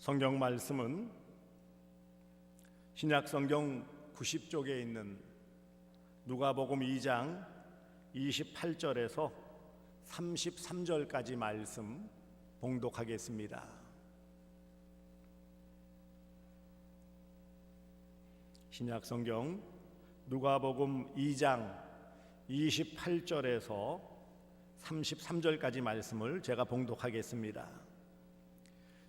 성경 말씀은 신약 성경 90쪽에 있는 누가복음 2장 28절에서 33절까지 말씀 봉독하겠습니다. 신약 성경 누가복음 2장 28절에서 33절까지 말씀을 제가 봉독하겠습니다.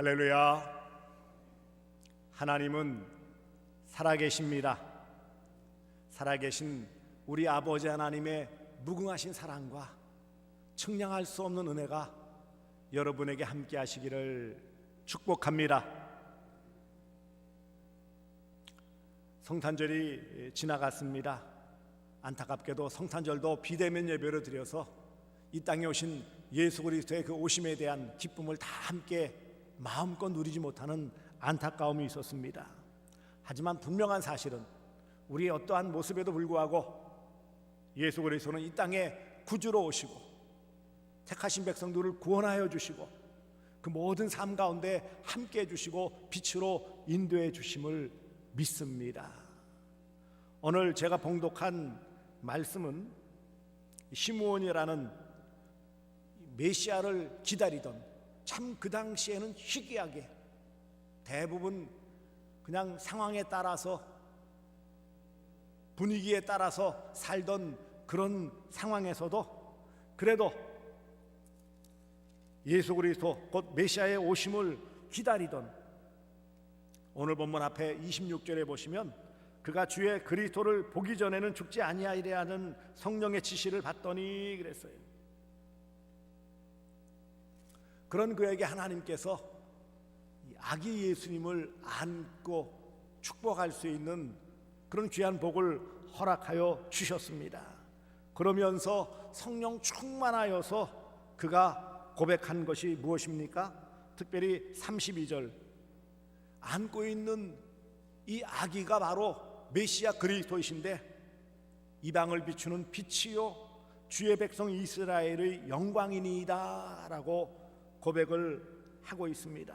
할렐루야. 하나님은 살아계십니다. 살아계신 우리 아버지 하나님의 무궁하신 사랑과 측량할 수 없는 은혜가 여러분에게 함께 하시기를 축복합니다. 성탄절이 지나갔습니다. 안타깝게도 성탄절도 비대면 예배를 드려서 이 땅에 오신 예수 그리스도의 그 오심에 대한 기쁨을 다 함께 마음껏 누리지 못하는 안타까움이 있었습니다. 하지만 분명한 사실은 우리의 어떠한 모습에도 불구하고 예수 그리스도는 이 땅에 구주로 오시고 택하신 백성들을 구원하여 주시고 그 모든 삶 가운데 함께 해 주시고 빛으로 인도해 주심을 믿습니다. 오늘 제가 봉독한 말씀은 시므온이라는 메시아를 기다리던 참 그 당시에는 희귀하게 대부분 그냥 상황에 따라서 분위기에 따라서 살던 그런 상황에서도 그래도 예수 그리스도 곧 메시아의 오심을 기다리던 오늘 본문 앞에 26절에 보시면 그가 주의 그리스도를 보기 전에는 죽지 아니하리라 하는 성령의 지시를 받더니 그랬어요. 그런 그에게 하나님께서 아기 예수님을 안고 축복할 수 있는 그런 귀한 복을 허락하여 주셨습니다. 그러면서 성령 충만하여서 그가 고백한 것이 무엇입니까? 특별히 32절 안고 있는 이 아기가 바로 메시아 그리스도이신데 이방을 비추는 빛이요 주의 백성 이스라엘의 영광이니이다라고 고백을 하고 있습니다.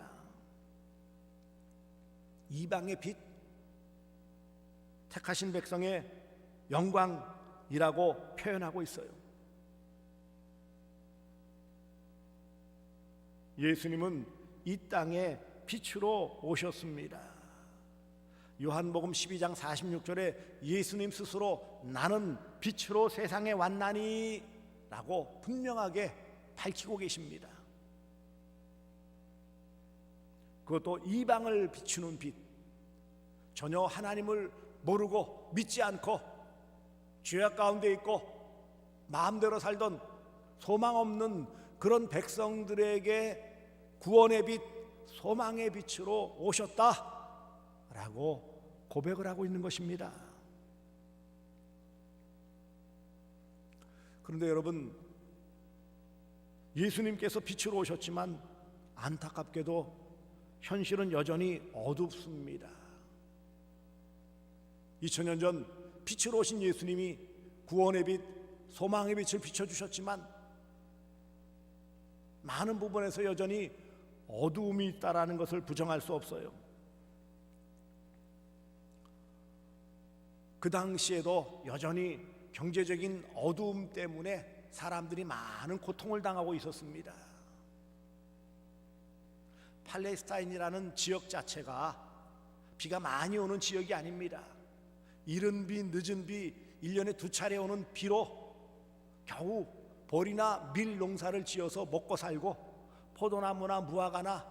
이방의 빛, 택하신 백성의 영광이라고 표현하고 있어요. 예수님은 이 땅에 빛으로 오셨습니다. 요한복음 12장 46절에 예수님 스스로 나는 빛으로 세상에 왔나니 라고 분명하게 밝히고 계십니다. 그것도 이방을 비추는 빛. 전혀 하나님을 모르고 믿지 않고 죄악 가운데 있고 마음대로 살던 소망 없는 그런 백성들에게 구원의 빛, 소망의 빛으로 오셨다 라고 고백을 하고 있는 것입니다. 그런데 여러분 예수님께서 빛으로 오셨지만 안타깝게도 현실은 여전히 어둡습니다. 2000년 전 빛으로 오신 예수님이 구원의 빛, 소망의 빛을 비춰주셨지만 많은 부분에서 여전히 어두움이 있다라는 것을 부정할 수 없어요. 그 당시에도 여전히 경제적인 어두움 때문에 사람들이 많은 고통을 당하고 있었습니다. 팔레스타인이라는 지역 자체가 비가 많이 오는 지역이 아닙니다. 이른 비, 늦은 비, 1년에 두 차례 오는 비로 겨우 벌이나 밀 농사를 지어서 먹고 살고 포도나무나 무화과나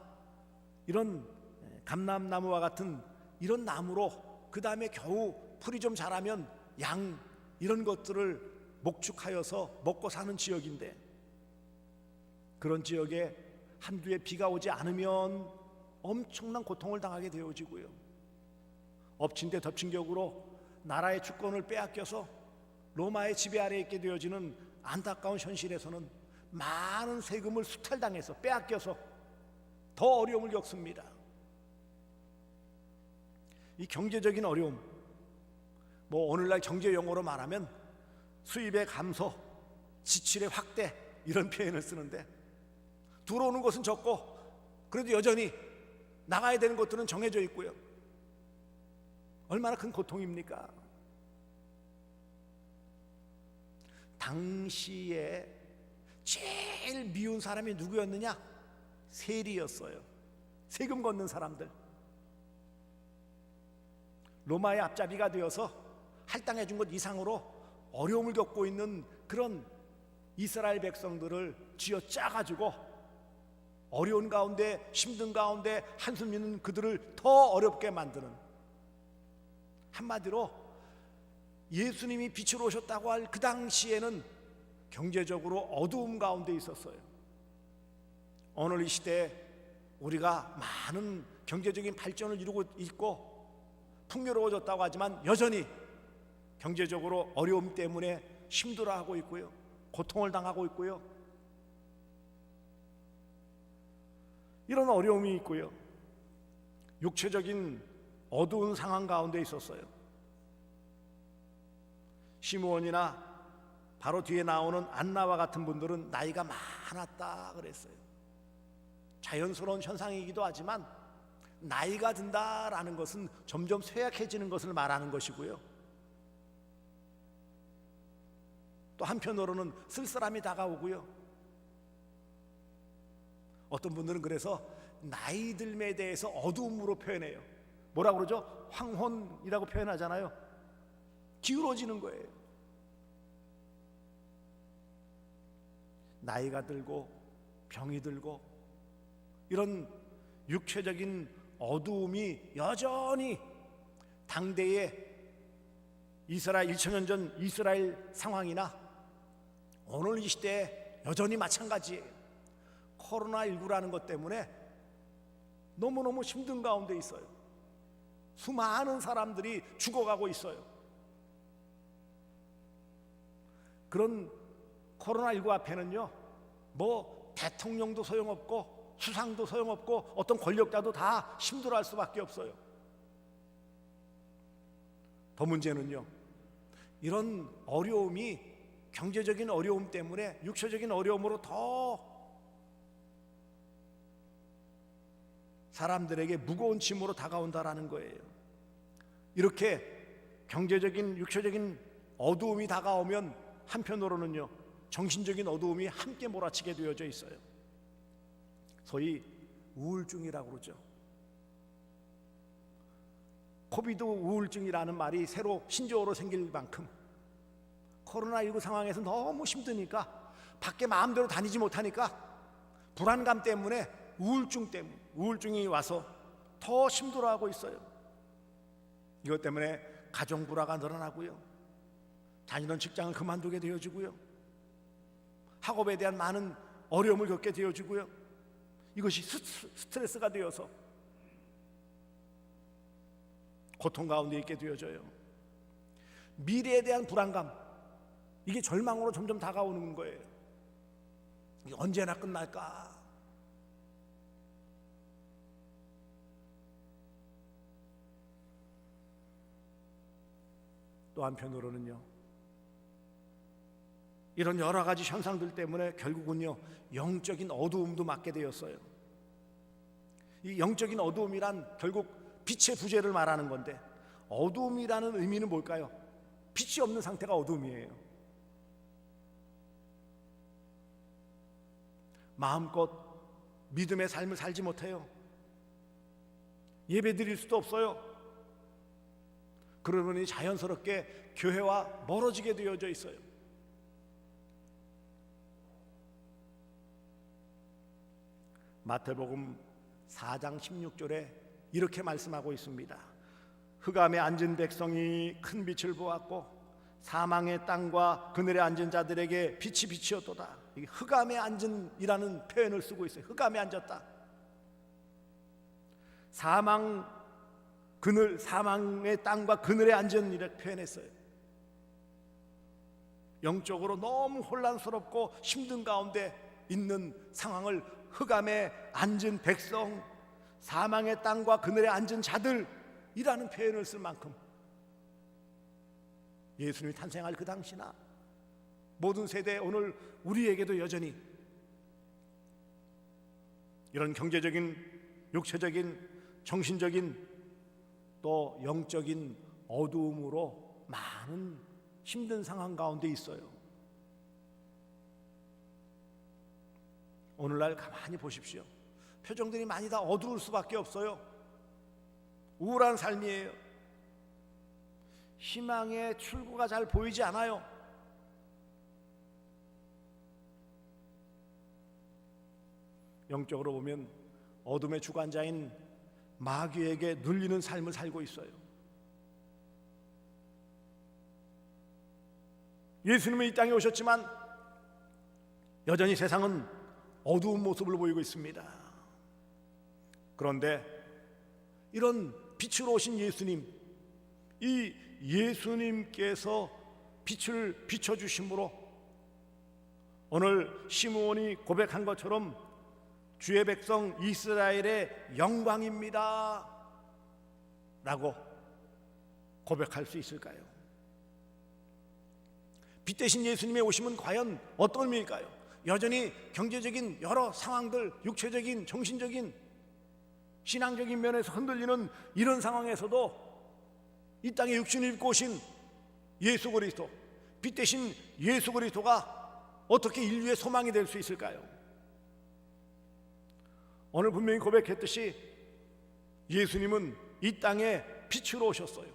이런 감람나무와 같은 이런 나무로 그 다음에 겨우 풀이 좀 자라면 양 이런 것들을 목축하여서 먹고 사는 지역인데 그런 지역에 한두 해 비가 오지 않으면 엄청난 고통을 당하게 되어지고요. 엎친 데 덮친 격으로 나라의 주권을 빼앗겨서 로마의 지배 아래에 있게 되어지는 안타까운 현실에서는 많은 세금을 수탈당해서 빼앗겨서 더 어려움을 겪습니다. 이 경제적인 어려움, 뭐 오늘날 경제 용어로 말하면 수입의 감소, 지출의 확대 이런 표현을 쓰는데 들어오는 것은 적고 그래도 여전히 나가야 되는 것들은 정해져 있고요. 얼마나 큰 고통입니까? 당시에 제일 미운 사람이 누구였느냐? 세리였어요. 세금 걷는 사람들. 로마의 앞잡이가 되어서 할당해 준 것 이상으로 어려움을 겪고 있는 그런 이스라엘 백성들을 쥐어 짜가지고 어려운 가운데 힘든 가운데 한숨 있는 그들을 더 어렵게 만드는 한마디로 예수님이 빛으로 오셨다고 할 그 당시에는 경제적으로 어두움 가운데 있었어요. 오늘 이 시대에 우리가 많은 경제적인 발전을 이루고 있고 풍요로워졌다고 하지만 여전히 경제적으로 어려움 때문에 힘들어하고 있고요. 고통을 당하고 있고요. 이런 어려움이 있고요. 육체적인 어두운 상황 가운데 있었어요. 시므온이나 바로 뒤에 나오는 안나와 같은 분들은 나이가 많았다 그랬어요. 자연스러운 현상이기도 하지만 나이가 든다라는 것은 점점 쇠약해지는 것을 말하는 것이고요. 또 한편으로는 쓸쓸함이 다가오고요. 어떤 분들은 그래서 나이 들에 대해서 어두움으로 표현해요. 뭐라 그러죠? 황혼이라고 표현하잖아요. 기울어지는 거예요. 나이가 들고 병이 들고 이런 육체적인 어두움이 여전히 당대의 이스라엘 1천년 전 이스라엘 상황이나 오늘 이 시대에 여전히 마찬가지예요. 코로나19라는 것 때문에 너무너무 힘든 가운데 있어요. 수많은 사람들이 죽어가고 있어요. 그런 코로나19 앞에는요, 뭐 대통령도 소용없고 수상도 소용없고 어떤 권력자도 다 힘들어 할 수밖에 없어요. 더 문제는요, 이런 어려움이 경제적인 어려움 때문에 육체적인 어려움으로 더 사람들에게 무거운 짐으로 다가온다라는 거예요. 이렇게 경제적인 육체적인 어두움이 다가오면 한편으로는요 정신적인 어두움이 함께 몰아치게 되어져 있어요. 소위 우울증이라고 그러죠. 코비드 우울증이라는 말이 새로 신조어로 생길 만큼 코로나19 상황에서 너무 힘드니까 밖에 마음대로 다니지 못하니까 불안감 때문에 우울증 때문에 우울증이 와서 더 힘들어하고 있어요. 이것 때문에 가정 불화가 늘어나고요. 다니던 직장을 그만두게 되어지고요. 학업에 대한 많은 어려움을 겪게 되어지고요. 이것이 스트레스가 되어서 고통 가운데 있게 되어져요. 미래에 대한 불안감, 이게 절망으로 점점 다가오는 거예요. 언제나 끝날까? 또 한편으로는요. 이런 여러 가지 현상들 때문에 결국은요 영적인 어두움도 맞게 되었어요. 이 영적인 어두움이란 결국 빛의 부재를 말하는 건데 어두움이라는 의미는 뭘까요? 빛이 없는 상태가 어두움이에요. 마음껏 믿음의 삶을 살지 못해요. 예배 드릴 수도 없어요. 그러니 자연스럽게 교회와 멀어지게 되어져 있어요. 마태복음 4장 16절에 이렇게 말씀하고 있습니다. 흑암에 앉은 백성이 큰 빛을 보았고 사망의 땅과 그늘에 앉은 자들에게 빛이. 이게 흑암에 앉은이라는 표현을 쓰고 있어요. 흑암에 앉았다. 사망 그늘 사망의 땅과 그늘에 앉은 이라 표현했어요. 영적으로 너무 혼란스럽고 힘든 가운데 있는 상황을 흑암에 앉은 백성, 사망의 땅과 그늘에 앉은 자들이라는 표현을 쓸 만큼 예수님이 탄생할 그 당시나 모든 세대 오늘 우리에게도 여전히 이런 경제적인 육체적인 정신적인 또 영적인 어두움으로 많은 힘든 상황 가운데 있어요. 오늘날 가만히 보십시오. 표정들이 많이 다 어두울 수밖에 없어요. 우울한 삶이에요. 희망의 출구가 잘 보이지 않아요. 영적으로 보면 어둠의 주관자인 마귀에게 눌리는 삶을 살고 있어요. 예수님은 이 땅에 오셨지만 여전히 세상은 어두운 모습을 보이고 있습니다. 그런데 이런 빛으로 오신 예수님, 이 예수님께서 빛을 비춰주심으로 오늘 시므온이 고백한 것처럼 주의 백성 이스라엘의 영광입니다. 라고 고백할 수 있을까요? 빛 대신 예수님의 오심은 과연 어떤 의미일까요? 여전히 경제적인 여러 상황들, 육체적인, 정신적인, 신앙적인 면에서 흔들리는 이런 상황에서도 이 땅에 육신을 입고 오신 예수 그리스도, 빛 대신 예수 그리스도가 어떻게 인류의 소망이 될 수 있을까요? 오늘 분명히 고백했듯이 예수님은 이 땅에 빛으로 오셨어요.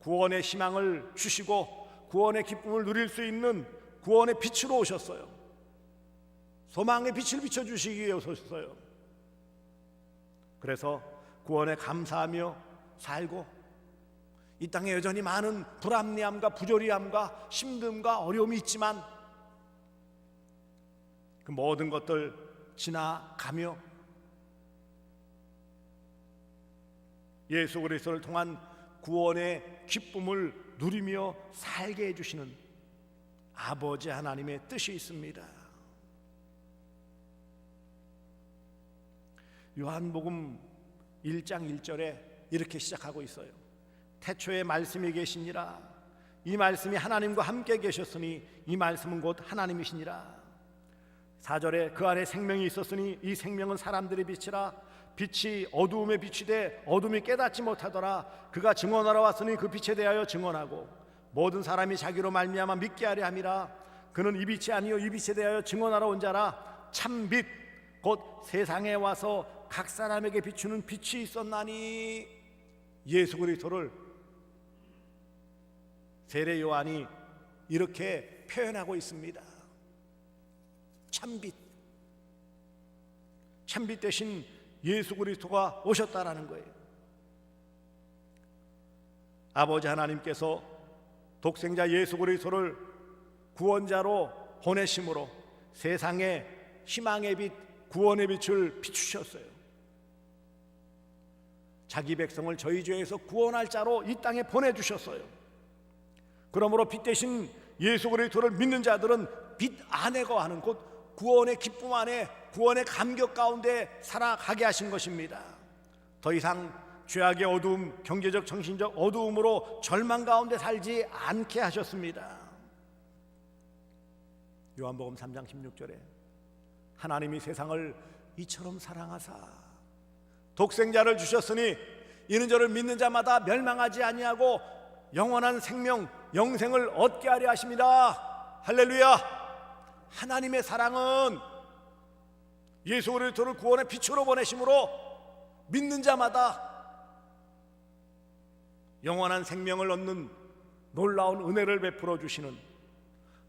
구원의 희망을 주시고 구원의 기쁨을 누릴 수 있는 구원의 빛으로 오셨어요. 소망의 빛을 비춰 주시기 위해 오셨어요. 그래서 구원에 감사하며 살고 이 땅에 여전히 많은 불합리함과 부조리함과 힘듦과 어려움이 있지만 그 모든 것들 지나가며 예수 그리스도를 통한 구원의 기쁨을 누리며 살게 해주시는 아버지 하나님의 뜻이 있습니다. 요한복음 1장 1절에 이렇게 시작하고 있어요. 태초에 말씀이 계시니라. 이 말씀이 하나님과 함께 계셨으니 이 말씀은 곧 하나님이시니라. 4절에 그 안에 생명이 있었으니 이 생명은 사람들의 빛이라 빛이 어두움에 비치되 어둠이 깨닫지 못하더라. 그가 증언하러 왔으니 그 빛에 대하여 증언하고 모든 사람이 자기로 말미암아 믿게 하려 함이라. 그는 이 빛이 아니요 이 빛에 대하여 증언하러 온 자라. 참빛 곧 세상에 와서 각 사람에게 비추는 빛이 있었나니. 예수 그리스도를 세례 요한이 이렇게 표현하고 있습니다. 참빛. 참빛 대신 예수 그리스도가 오셨다라는 거예요. 아버지 하나님께서 독생자 예수 그리스도를 구원자로 보내심으로 세상에 희망의 빛, 구원의 빛을 비추셨어요. 자기 백성을 저희 죄에서 구원할 자로 이 땅에 보내주셨어요. 그러므로 빛 대신 예수 그리스도를 믿는 자들은 빛 안에 거하는 곧 구원의 기쁨 안에 구원의 감격 가운데 살아가게 하신 것입니다. 더 이상 죄악의 어두움, 경제적, 정신적 어두움으로 절망 가운데 살지 않게 하셨습니다. 요한복음 3장 16절에 하나님이 세상을 이처럼 사랑하사 독생자를 주셨으니 이는 저를 믿는 자마다 멸망하지 아니하고 영원한 생명, 영생을 얻게 하려 하십니다. 할렐루야! 하나님의 사랑은 예수 그리스도를 구원의 빛으로 보내심으로 믿는 자마다 영원한 생명을 얻는 놀라운 은혜를 베풀어 주시는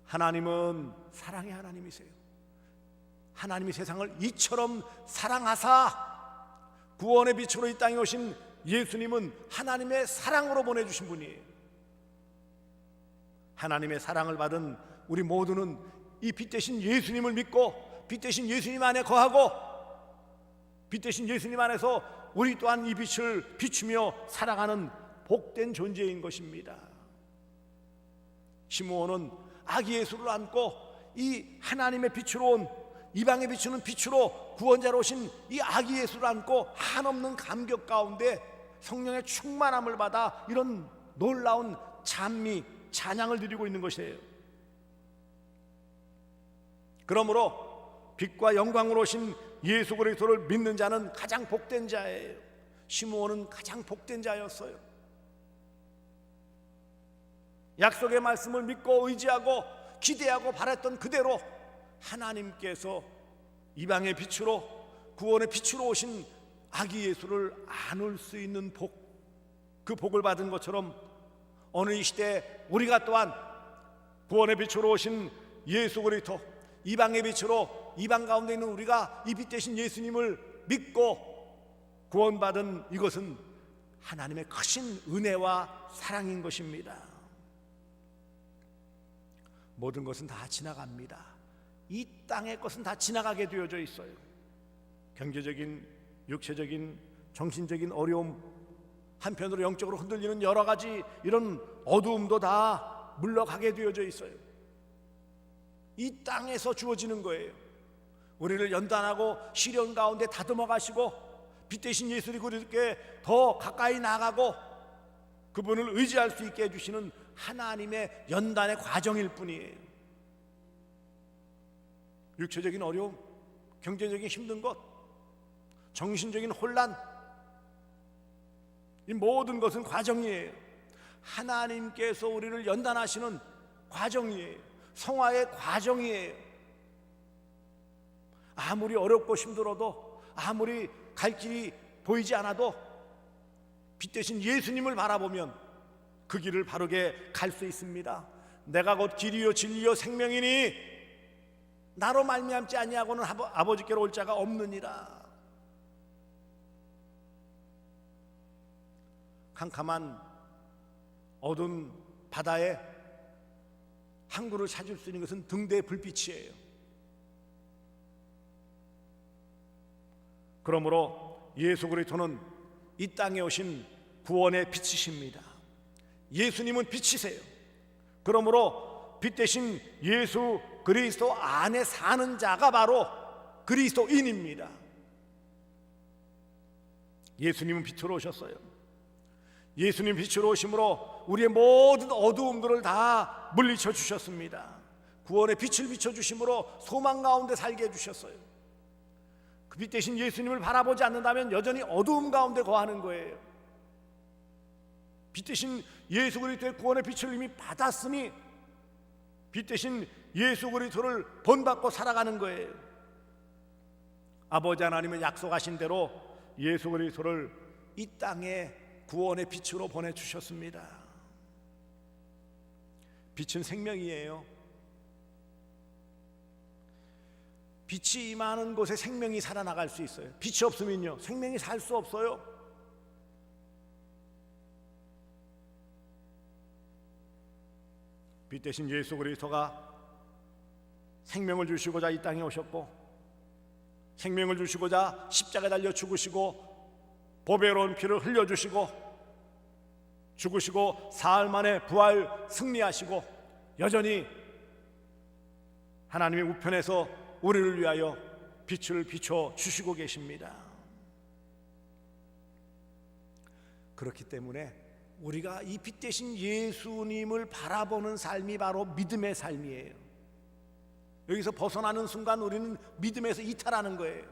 하나님은 사랑의 하나님이세요. 하나님이 세상을 이처럼 사랑하사 구원의 빛으로 이 땅에 오신 예수님은 하나님의 사랑으로 보내주신 분이에요. 하나님의 사랑을 받은 우리 모두는 이 빛 대신 예수님을 믿고 빛 대신 예수님 안에 거하고 빛 대신 예수님 안에서 우리 또한 이 빛을 비추며 살아가는 복된 존재인 것입니다. 시므온은 아기 예수를 안고 이 하나님의 빛으로 온 이방에 비추는 빛으로 구원자로 오신 이 아기 예수를 안고 한없는 감격 가운데 성령의 충만함을 받아 이런 놀라운 찬미 찬양을 드리고 있는 것이에요. 그러므로 빛과 영광으로 오신 예수 그리스도를 믿는 자는 가장 복된 자예요. 시므온은 가장 복된 자였어요. 약속의 말씀을 믿고 의지하고 기대하고 바랬던 그대로 하나님께서 이방의 빛으로 구원의 빛으로 오신 아기 예수를 안을 수 있는 복, 그 복을 받은 것처럼 어느 이 시대 우리가 또한 구원의 빛으로 오신 예수 그리스도 이방의 빛으로 이방 가운데 있는 우리가 이 빛 대신 예수님을 믿고 구원받은 이것은 하나님의 크신 은혜와 사랑인 것입니다. 모든 것은 다 지나갑니다. 이 땅의 것은 다 지나가게 되어져 있어요. 경제적인, 육체적인, 정신적인 어려움, 한편으로 영적으로 흔들리는 여러 가지 이런 어두움도 다 물러가게 되어져 있어요. 이 땅에서 주어지는 거예요. 우리를 연단하고 시련 가운데 다듬어 가시고 빛 대신 예수를 그리스도께 더 가까이 나가고 그분을 의지할 수 있게 해주시는 하나님의 연단의 과정일 뿐이에요. 육체적인 어려움, 경제적인 힘든 것, 정신적인 혼란, 이 모든 것은 과정이에요. 하나님께서 우리를 연단하시는 과정이에요. 성화의 과정이에요. 아무리 어렵고 힘들어도 아무리 갈 길이 보이지 않아도 빛 대신 예수님을 바라보면 그 길을 바르게 갈 수 있습니다. 내가 곧 길이요 진리요 생명이니 나로 말미암지 아니하고는 아버, 아버지께로 올 자가 없느니라. 캄캄한 어두운 바다에 항구를 찾을 수 있는 것은 등대의 불빛이에요. 그러므로 예수 그리스도는 이 땅에 오신 구원의 빛이십니다. 예수님은 빛이세요. 그러므로 빛 대신 예수 그리스도 안에 사는 자가 바로 그리스도인입니다. 예수님은 빛으로 오셨어요. 예수님 빛으로 오심으로 우리의 모든 어두움들을 다 물리쳐 주셨습니다. 구원의 빛을 비춰 주심으로 소망 가운데 살게 해 주셨어요. 그 빛 대신 예수님을 바라보지 않는다면 여전히 어두움 가운데 거하는 거예요. 빛 대신 예수 그리스도의 구원의 빛을 이미 받았으니 빛 대신 예수 그리스도를 본받고 살아가는 거예요. 아버지 하나님은 약속하신 대로 예수 그리스도를 이 땅에 구원의 빛으로 보내 주셨습니다. 빛은 생명이에요. 빛이 임하는 곳에 생명이 살아나갈 수 있어요. 빛이 없으면요, 생명이 살 수 없어요. 빛 대신 예수 그리스도가 생명을 주시고자 이 땅에 오셨고 생명을 주시고자 십자가에 달려 죽으시고 보배로운 피를 흘려 주시고 죽으시고 사흘 만에 부활 승리하시고 여전히 하나님의 우편에서 우리를 위하여 빛을 비춰 주시고 계십니다. 그렇기 때문에 우리가 이 빛 대신 예수님을 바라보는 삶이 바로 믿음의 삶이에요. 여기서 벗어나는 순간 우리는 믿음에서 이탈하는 거예요.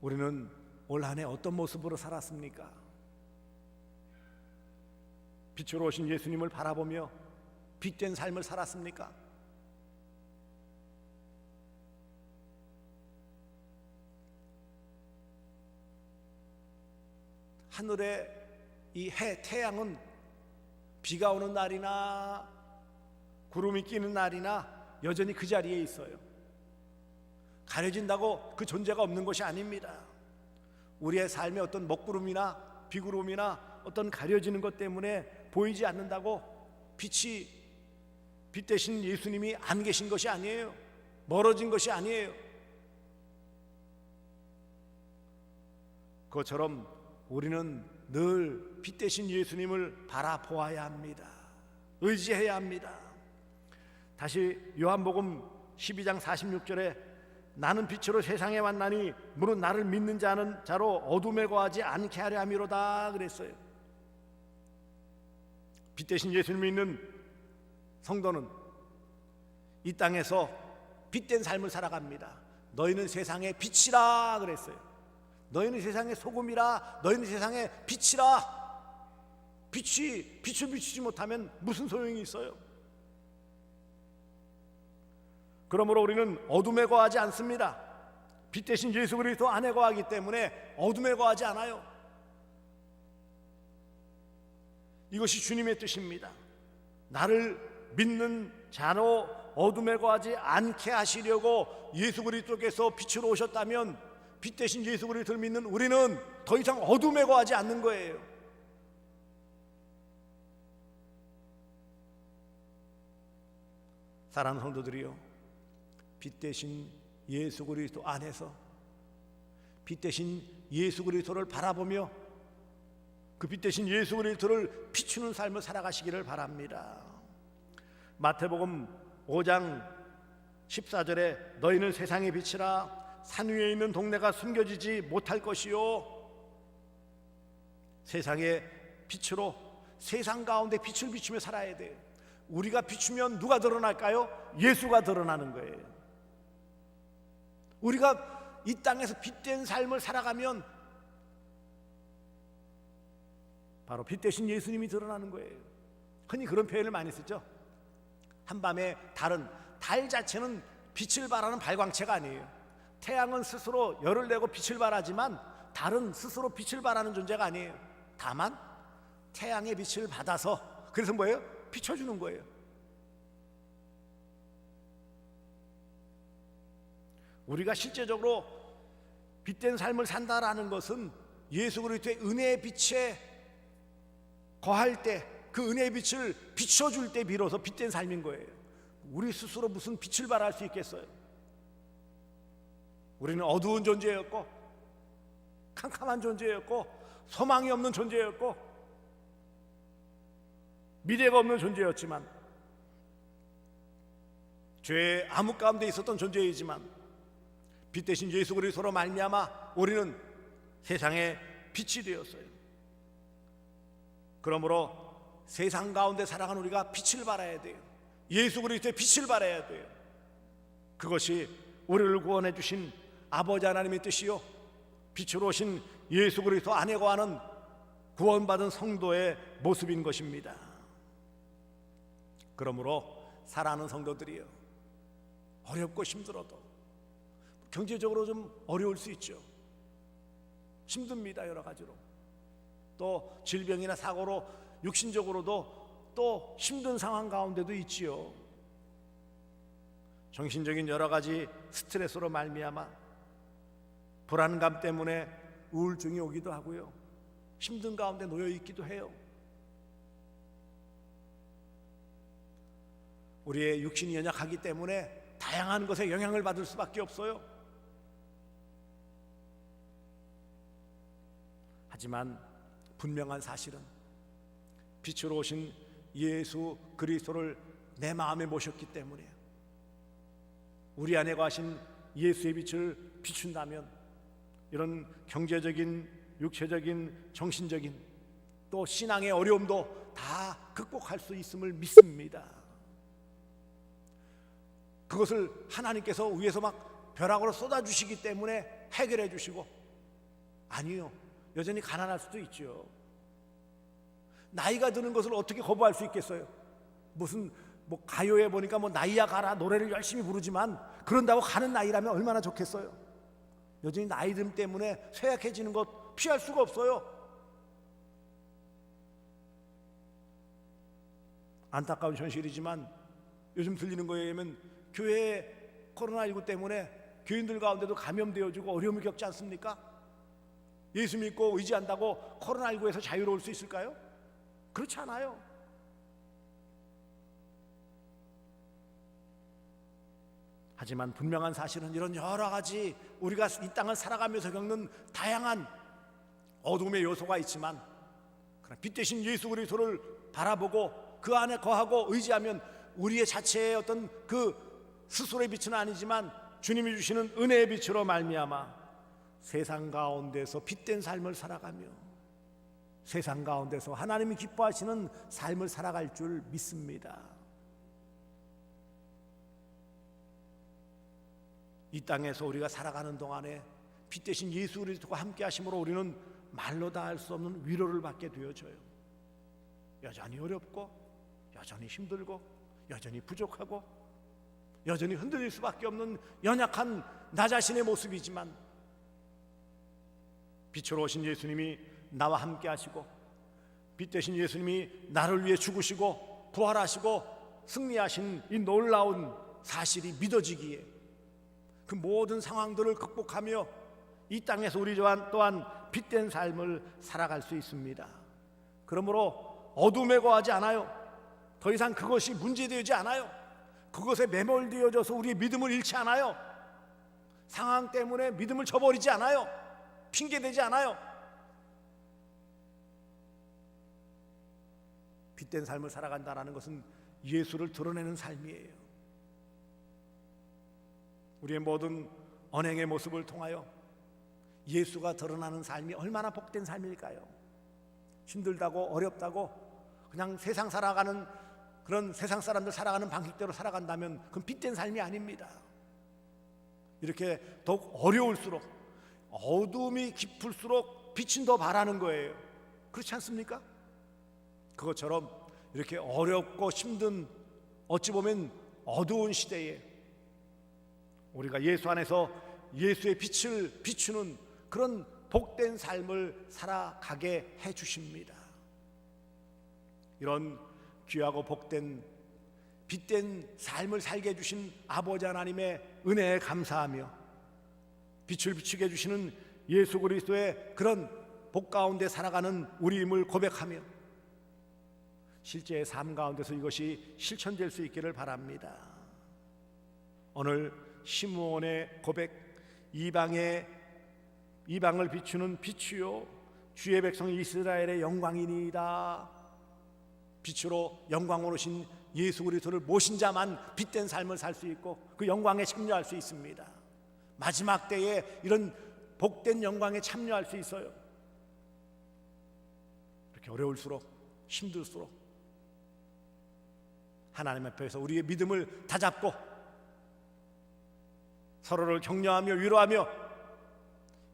우리는 올 한해 어떤 모습으로 살았습니까? 빛으로 오신 예수님을 바라보며 빛된 삶을 살았습니까? 하늘의 이 해, 태양은 비가 오는 날이나 구름이 끼는 날이나 여전히 그 자리에 있어요. 가려진다고 그 존재가 없는 것이 아닙니다. 우리의 삶의 어떤 먹구름이나 비구름이나 어떤 가려지는 것 때문에 보이지 않는다고 빛이 빛 대신 예수님이 안 계신 것이 아니에요. 멀어진 것이 아니에요. 그것처럼 우리는 늘 빛 대신 예수님을 바라보아야 합니다. 의지해야 합니다. 다시 요한복음 12장 46절에 나는 빛으로 세상에 왔나니 무릇 나를 믿는 자는 자로 어둠에 거하지 않게 하려 함이로다 그랬어요. 빛 대신 예수님 믿는 성도는 이 땅에서 빛된 삶을 살아갑니다. 너희는 세상의 빛이라 그랬어요. 너희는 세상의 소금이라 너희는 세상의 빛이라 빛이 빛을 비추지 못하면 무슨 소용이 있어요? 그러므로 우리는 어둠에 거하지 않습니다. 빛 대신 예수 그리스도 안에 거하기 때문에 어둠에 거하지 않아요. 이것이 주님의 뜻입니다. 나를 믿는 자로 어둠에 거하지 않게 하시려고 예수 그리스도께서 빛으로 오셨다면 빛 대신 예수 그리스도를 믿는 우리는 더 이상 어둠에 거하지 않는 거예요. 사랑하는 성도들이요. 빛 대신 예수 그리스도 안에서 빛 대신 예수 그리스도를 바라보며 그 빛 대신 예수 그리스도를 비추는 삶을 살아가시기를 바랍니다. 마태복음 5장 14절에 너희는 세상의 빛이라 산 위에 있는 동네가 숨겨지지 못할 것이요 세상의 빛으로 세상 가운데 빛을 비추며 살아야 돼요. 우리가 비추면 누가 드러날까요? 예수가 드러나는 거예요. 우리가 이 땅에서 빛된 삶을 살아가면 바로 빛 대신 예수님이 드러나는 거예요. 흔히 그런 표현을 많이 쓰죠. 한밤에 달은 달 자체는 빛을 발하는 발광체가 아니에요. 태양은 스스로 열을 내고 빛을 발하지만 달은 스스로 빛을 발하는 존재가 아니에요. 다만 태양의 빛을 받아서 그래서 뭐예요? 비춰주는 거예요. 우리가 실제적으로 빛된 삶을 산다라는 것은 예수 그리스도의 은혜의 빛에 거할 때 그 은혜의 빛을 비춰줄 때 비로소 빛된 삶인 거예요. 우리 스스로 무슨 빛을 발할 수 있겠어요? 우리는 어두운 존재였고 캄캄한 존재였고 소망이 없는 존재였고 미래가 없는 존재였지만 죄의 암흑 가운데 있었던 존재이지만 빛 대신 예수 그리스도로 말미암아 우리는 세상의 빛이 되었어요. 그러므로 세상 가운데 살아가는 우리가 빛을 발해야 돼요. 예수 그리스도의 빛을 발해야 돼요. 그것이 우리를 구원해 주신 아버지 하나님의 뜻이요 빛으로 오신 예수 그리스도 안에 거하는 구원받은 성도의 모습인 것입니다. 그러므로 사랑하는 성도들이요 어렵고 힘들어도 경제적으로 좀 어려울 수 있죠. 힘듭니다 여러 가지로 또 질병이나 사고로 육신적으로도 또 힘든 상황 가운데도 있지요. 정신적인 여러 가지 스트레스로 말미암아 불안감 때문에 우울증이 오기도 하고요. 힘든 가운데 놓여 있기도 해요. 우리의 육신이 연약하기 때문에 다양한 것에 영향을 받을 수밖에 없어요. 하지만 분명한 사실은 빛으로 오신 예수 그리스도를 내 마음에 모셨기 때문에 우리 안에 거하신 예수의 빛을 비춘다면 이런 경제적인 육체적인 정신적인 또 신앙의 어려움도 다 극복할 수 있음을 믿습니다. 그것을 하나님께서 위에서 막 벼락으로 쏟아 주시기 때문에 해결해 주시고 아니요. 여전히 가난할 수도 있죠. 나이가 드는 것을 어떻게 거부할 수 있겠어요? 무슨 뭐 가요에 보니까 뭐 나이야 가라 노래를 열심히 부르지만 그런다고 가는 나이라면 얼마나 좋겠어요. 여전히 나이 듦 때문에 쇠약해지는 것 피할 수가 없어요. 안타까운 현실이지만 요즘 들리는 거에 의하면 교회 코로나19 때문에 교인들 가운데도 감염되어지고 어려움을 겪지 않습니까? 예수 믿고 의지한다고 코로나19에서 자유로울 수 있을까요? 그렇지 않아요. 하지만 분명한 사실은 이런 여러 가지 우리가 이 땅을 살아가면서 겪는 다양한 어둠의 요소가 있지만 그러나 빛 대신 예수 그리스도를 바라보고 그 안에 거하고 의지하면 우리의 자체의 어떤 그 스스로의 빛은 아니지만 주님이 주시는 은혜의 빛으로 말미암아 세상 가운데서 빛된 삶을 살아가며 세상 가운데서 하나님이 기뻐하시는 삶을 살아갈 줄 믿습니다. 이 땅에서 우리가 살아가는 동안에 빛 대신 예수 그리스도가 함께 하심으로 우리는 말로 다 할 수 없는 위로를 받게 되어져요. 여전히 어렵고 여전히 힘들고 여전히 부족하고 여전히 흔들릴 수밖에 없는 연약한 나 자신의 모습이지만 빛으로 오신 예수님이 나와 함께 하시고 빛 대신 예수님이 나를 위해 죽으시고 부활하시고 승리하신 이 놀라운 사실이 믿어지기에 그 모든 상황들을 극복하며 이 땅에서 우리 또한 또한 빛된 삶을 살아갈 수 있습니다. 그러므로 어둠에 거하지 않아요. 더 이상 그것이 문제되지 않아요. 그것에 매몰되어져서 우리의 믿음을 잃지 않아요. 상황 때문에 믿음을 저버리지 않아요. 핑계대지 않아요. 빛된 삶을 살아간다는 것은 예수를 드러내는 삶이에요. 우리의 모든 언행의 모습을 통하여 예수가 드러나는 삶이 얼마나 복된 삶일까요? 힘들다고 어렵다고 그냥 세상 살아가는 그런 세상 사람들 살아가는 방식대로 살아간다면 그건 빛된 삶이 아닙니다. 이렇게 더욱 어려울수록 어둠이 깊을수록 빛은 더 바라는 거예요. 그렇지 않습니까? 그것처럼 이렇게 어렵고 힘든 어찌 보면 어두운 시대에 우리가 예수 안에서 예수의 빛을 비추는 그런 복된 삶을 살아가게 해 주십니다. 이런 귀하고 복된 빛된 삶을 살게 해 주신 아버지 하나님의 은혜에 감사하며 빛을 비추게 해 주시는 예수 그리스도의 그런 복 가운데 살아가는 우리임을 고백하며 실제의 삶 가운데서 이것이 실천될 수 있기를 바랍니다. 오늘 시므온의 고백 이방의 이방을 비추는 빛이요 주의 백성 이스라엘의 영광이니이다. 빛으로 영광으로 오신 예수 그리스도를 모신 자만 빛된 삶을 살 수 있고 그 영광에 참여할 수 있습니다. 마지막 때에 이런 복된 영광에 참여할 수 있어요. 이렇게 어려울수록 힘들수록 하나님 앞에서 우리의 믿음을 다잡고 서로를 격려하며 위로하며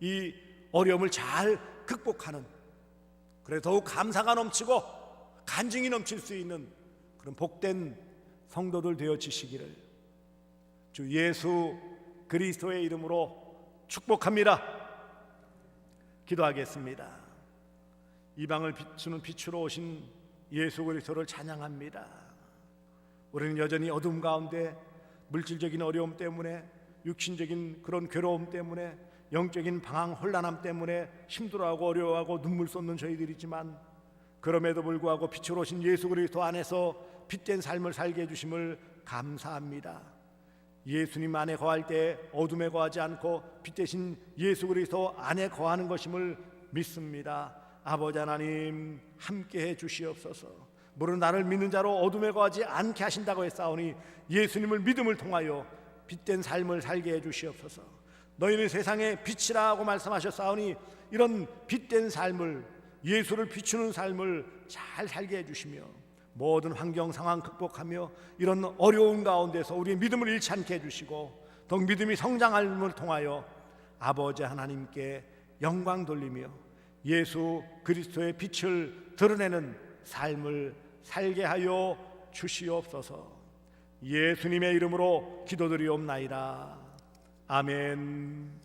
이 어려움을 잘 극복하는 그래 더욱 감사가 넘치고 간증이 넘칠 수 있는 그런 복된 성도들 되어지시기를 주 예수 그리스도의 이름으로 축복합니다. 기도하겠습니다. 이방을 비추는 빛으로 오신 예수 그리스도를 찬양합니다. 우리는 여전히 어둠 가운데 물질적인 어려움 때문에 육신적인 그런 괴로움 때문에 영적인 방황 혼란함 때문에 힘들어하고 어려워하고 눈물 쏟는 저희들이지만 그럼에도 불구하고 빛으로 오신 예수 그리스도 안에서 빛된 삶을 살게 해 주심을 감사합니다. 예수님 안에 거할 때 어둠에 거하지 않고 빛 대신 예수 그리스도 안에 거하는 것임을 믿습니다. 아버지 하나님 함께 해 주시옵소서. 물론 나를 믿는 자로 어둠에 거하지 않게 하신다고 했사오니 예수님을 믿음을 통하여 빛된 삶을 살게 해 주시옵소서. 너희는 세상의 빛이라고 말씀하셨사오니 이런 빛된 삶을 예수를 비추는 삶을 잘 살게 해 주시며 모든 환경 상황 극복하며 이런 어려운 가운데서 우리의 믿음을 잃지 않게 해 주시고 더욱 믿음이 성장함을 통하여 아버지 하나님께 영광 돌리며 예수 그리스도의 빛을 드러내는 삶을 살게 하여 주시옵소서. 예수님의 이름으로 기도드리옵나이다. 아멘.